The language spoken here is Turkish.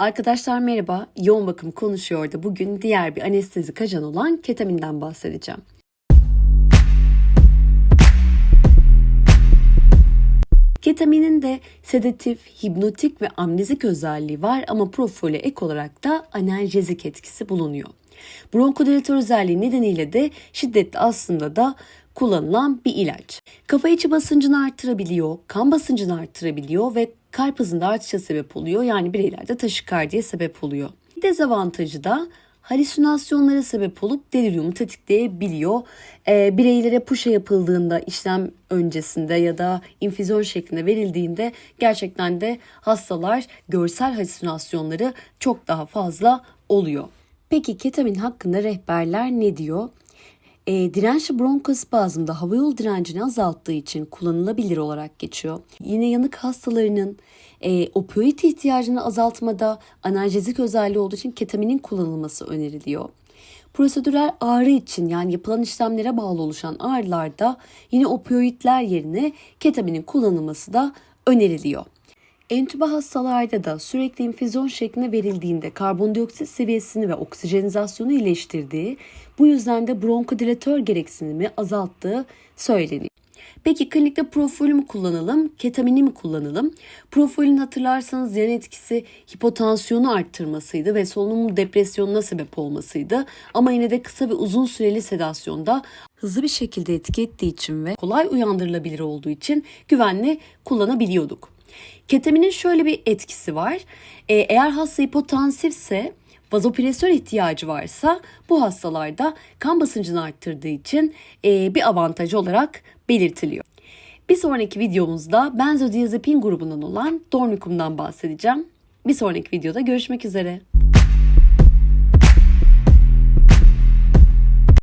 Arkadaşlar merhaba, yoğun bakım konuşuyordu. Bugün diğer bir anestezik ajan olan ketaminden bahsedeceğim. Ketaminin de sedatif, hipnotik ve amnezik özelliği var ama profile ek olarak da analjezik etkisi bulunuyor. Bronkodilatör özelliği nedeniyle de şiddetli aslında da kullanılan bir ilaç. Kafa içi basıncını arttırabiliyor, kan basıncını arttırabiliyor ve kalp hızında artışa sebep oluyor. Yani bireylerde taşikardiye sebep oluyor. Dezavantajı da halüsinasyonlara sebep olup deliriumu tetikleyebiliyor. Ee, bireylere puşa yapıldığında işlem öncesinde ya da infüzyon şeklinde verildiğinde gerçekten de hastalar görsel halüsinasyonları çok daha fazla oluyor. Peki ketamin hakkında rehberler ne diyor? E, dirençli bronkospazmda hava yolu direncini azalttığı için kullanılabilir olarak geçiyor. Yine yanık hastalarının e, opioid ihtiyacını azaltmada analjezik özelliği olduğu için ketaminin kullanılması öneriliyor. Prosedürel ağrı için yani yapılan işlemlere bağlı oluşan ağrılarda yine opioidler yerine ketaminin kullanılması da öneriliyor. Entübe hastalarda da sürekli infüzyon şeklinde verildiğinde karbondioksit seviyesini ve oksijenizasyonu iyileştirdiği, bu yüzden de bronkodilatör gereksinimi azalttığı söyleniyor. Peki klinikte profilü mü kullanalım, ketamini mi kullanalım? Profilin hatırlarsanız yan etkisi hipotansiyonu arttırmasıydı ve solunum depresyonuna sebep olmasıydı. Ama yine de kısa ve uzun süreli sedasyonda hızlı bir şekilde etki ettiği için ve kolay uyandırılabilir olduğu için güvenli kullanabiliyorduk. Ketaminin şöyle bir etkisi var. Ee, eğer hasta hipotansifse vazopresör ihtiyacı varsa bu hastalarda kan basıncını arttırdığı için e, bir avantajı olarak belirtiliyor. Bir sonraki videomuzda benzodiazepin grubundan olan dormikumdan bahsedeceğim. Bir sonraki videoda görüşmek üzere.